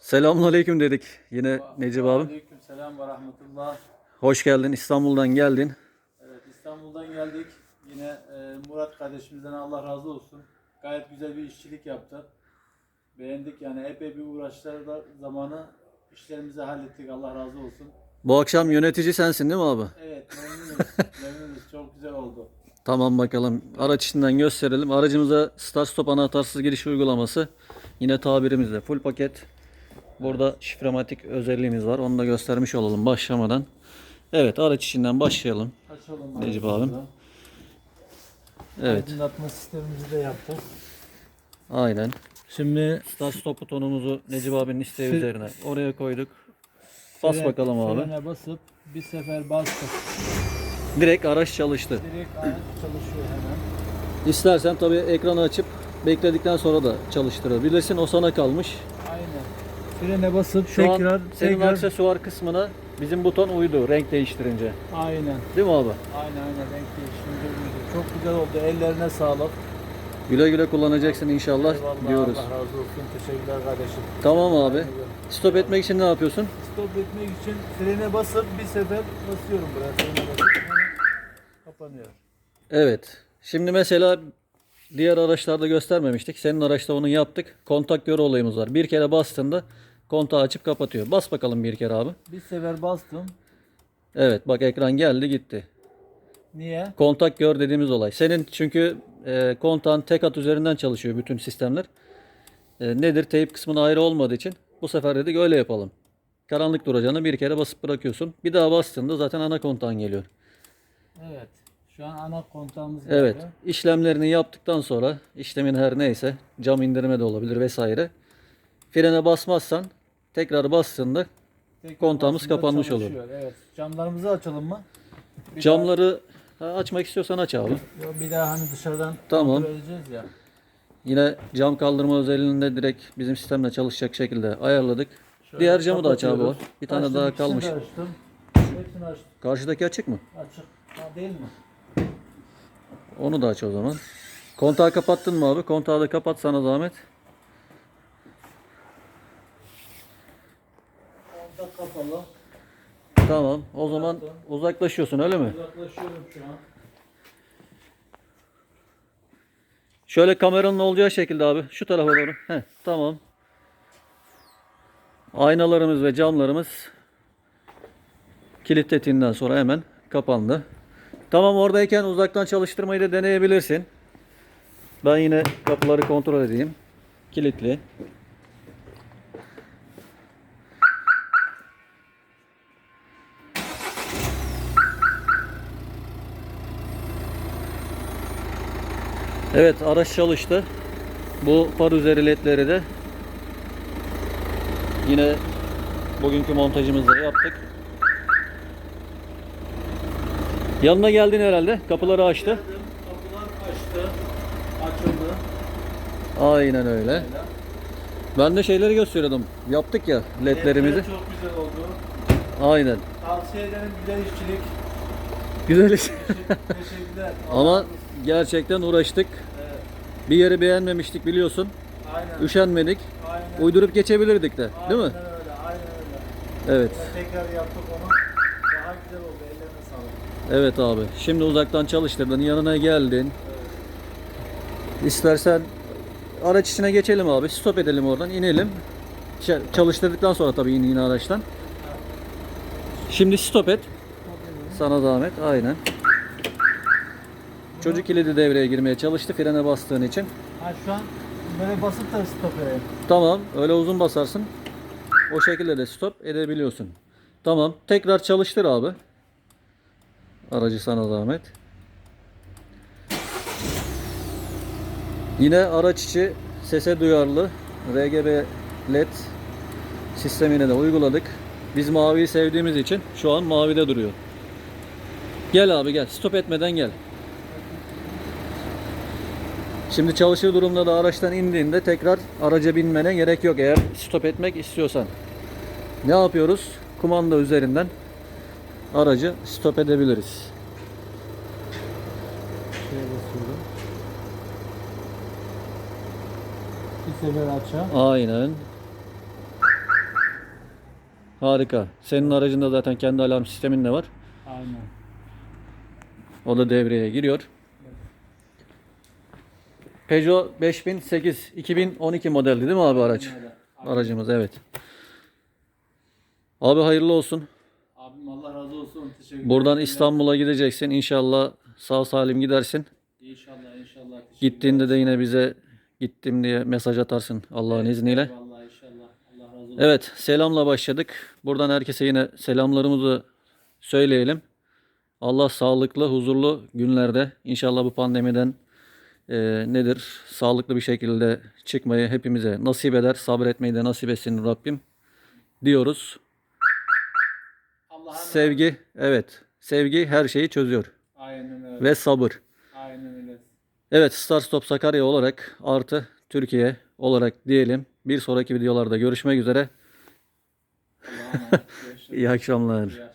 Selamünaleyküm dedik yine Necip abi. Aleyküm selam ve rahmetullah. Hoş geldin İstanbul'dan geldin. Evet İstanbul'dan geldik. Yine e, Murat kardeşimizden Allah razı olsun. Gayet güzel bir işçilik yaptı. Beğendik yani epey bir uğraşlarla zamanı işlerimizi hallettik. Allah razı olsun. Bu akşam yönetici sensin değil mi abi? Evet memnunuz. memnunuz. Çok güzel oldu. Tamam bakalım. Araç içinden gösterelim. Aracımıza start stop anahtarsız giriş uygulaması. Yine tabirimizde full paket. Burada şifrematik özelliğimiz var. Onu da göstermiş olalım başlamadan. Evet araç içinden başlayalım. Açalım. Necip abim. Evet Aydınlatma sistemimizi de yaptık. aynen. Şimdi Start stop butonumuzu Necip abinin isteği üzerine oraya koyduk. Bas fren- bakalım abi. Frene basıp bir sefer bastık. Direkt araç çalıştı. Direkt araç çalışıyor hemen. İstersen tabii ekranı açıp bekledikten sonra da çalıştırabilirsin. O sana kalmış. Frene basıp Şu tekrar an senin tekrar aksesuar kısmına bizim buton uydu renk değiştirince. aynen. Değil mi abi? Aynen aynen renk değiştirince uydu. Çok güzel oldu. Ellerine sağlık. Güle güle kullanacaksın inşallah Eyvallah, diyoruz. Allah razı olsun. Teşekkürler kardeşim. Tamam abi. Stop etmek için ne yapıyorsun? Stop etmek için frene basıp bir sefer basıyorum buraya. Frene basıp kapanıyor. Evet. Şimdi mesela diğer araçlarda göstermemiştik. Senin araçta onu yaptık. Kontak gör olayımız var. Bir kere bastığında kontağı açıp kapatıyor. Bas bakalım bir kere abi. Bir sefer bastım. Evet bak ekran geldi gitti. Niye? Kontak gör dediğimiz olay. Senin çünkü e, kontağın tek hat üzerinden çalışıyor bütün sistemler. E, nedir? Teyip kısmına ayrı olmadığı için bu sefer dedik öyle yapalım. Karanlık duracağını bir kere basıp bırakıyorsun. Bir daha bastığında zaten ana kontağın geliyor. Evet. Şu an ana kontağımız Evet. geldi. işlemlerini yaptıktan sonra işlemin her neyse cam indirme de olabilir vesaire. Frene basmazsan tekrar bastığında Tekrar Kontağımız kapanmış olur. çalışıyor. Evet. Camlarımızı açalım mı? Bir camları ha, açmak istiyorsan aç abi. Daha, bir daha hani dışarıdan Tamam. ya. Yine cam kaldırma özelliğinde direkt bizim sistemle çalışacak şekilde ayarladık. Şöyle Diğer camı da aç abi kapatıyoruz. Bir tane Açtım, daha kalmış. açtım. Hepsini açtım. Karşıdaki açık mı? Açık. Ha, değil mi? Onu da aç o zaman. Kontağı kapattın mı abi? Kontağı da kapat sana zahmet. Kapalı. Tamam. O zaman uzaklaşıyorsun öyle mi? Uzaklaşıyorum şu an. Şöyle kameranın olacağı şekilde abi. Şu tarafa doğru. Heh, tamam. Aynalarımız ve camlarımız kilitlediğinden sonra hemen kapandı. Tamam oradayken uzaktan çalıştırmayı da deneyebilirsin. Ben yine kapıları kontrol edeyim. Kilitli. Evet araç çalıştı. Bu far üzeri ledleri de yine bugünkü montajımızda yaptık. Yanına geldin herhalde. Kapıları açtı. Kapılar açtı. Açıldı. Aynen öyle. Ben de şeyleri gösteriyordum. Yaptık ya ledlerimizi. Ledler Çok güzel oldu. Aynen. Tavsiye ederim güzel işçilik. Güzel iş. Teşekkürler. Ama gerçekten uğraştık. Evet. Bir yeri beğenmemiştik biliyorsun. Aynen. Üşenmedik. Aynen. Uydurup geçebilirdik de. Değil mi? Aynen öyle. Aynen öyle. Evet. Tekrar yaptık onu. Daha güzel oldu. Ellerine sağlık. Evet abi. Şimdi uzaktan çalıştırdın. Yanına geldin. İstersen araç içine geçelim abi. Stop edelim oradan. inelim. Çalıştırdıktan sonra tabii in yine araçtan. Şimdi stop et. Sana zahmet. Aynen. Çocuk kilidi devreye girmeye çalıştı frene bastığın için. Ha şu an böyle basıp da stop edeyim. Tamam. Öyle uzun basarsın. O şekilde de stop edebiliyorsun. Tamam. Tekrar çalıştır abi. Aracı sana zahmet. Yine araç içi sese duyarlı RGB LED sistemine de uyguladık. Biz maviyi sevdiğimiz için şu an mavide duruyor. Gel abi gel. Stop etmeden gel. Şimdi çalışır durumda da araçtan indiğinde tekrar araca binmene gerek yok eğer stop etmek istiyorsan. Ne yapıyoruz? Kumanda üzerinden aracı stop edebiliriz. Bir sefer açacağım. Aynen. Harika. Senin aracında zaten kendi alarm sistemin de var. Aynen. O da devreye giriyor. Peugeot 5008 2012 modeldi değil mi abi araç? Aracımız evet. Abi hayırlı olsun. Abim Allah razı olsun. Teşekkür ederim. Buradan İstanbul'a gideceksin. İnşallah sağ salim gidersin. İnşallah inşallah. Gittiğinde de yine bize gittim diye mesaj atarsın Allah'ın izniyle. Eyvallah inşallah. Allah razı olsun. Evet, selamla başladık. Buradan herkese yine selamlarımızı söyleyelim. Allah sağlıklı, huzurlu günlerde inşallah bu pandemiden e, nedir? Sağlıklı bir şekilde çıkmayı hepimize nasip eder. Sabretmeyi de nasip etsin Rabbim diyoruz. Sevgi, evet. Sevgi her şeyi çözüyor. Aynen öyle. Ve sabır. Aynen öyle. Evet, Star Stop Sakarya olarak artı Türkiye olarak diyelim. Bir sonraki videolarda görüşmek üzere. İyi akşamlar. İyi akşamlar.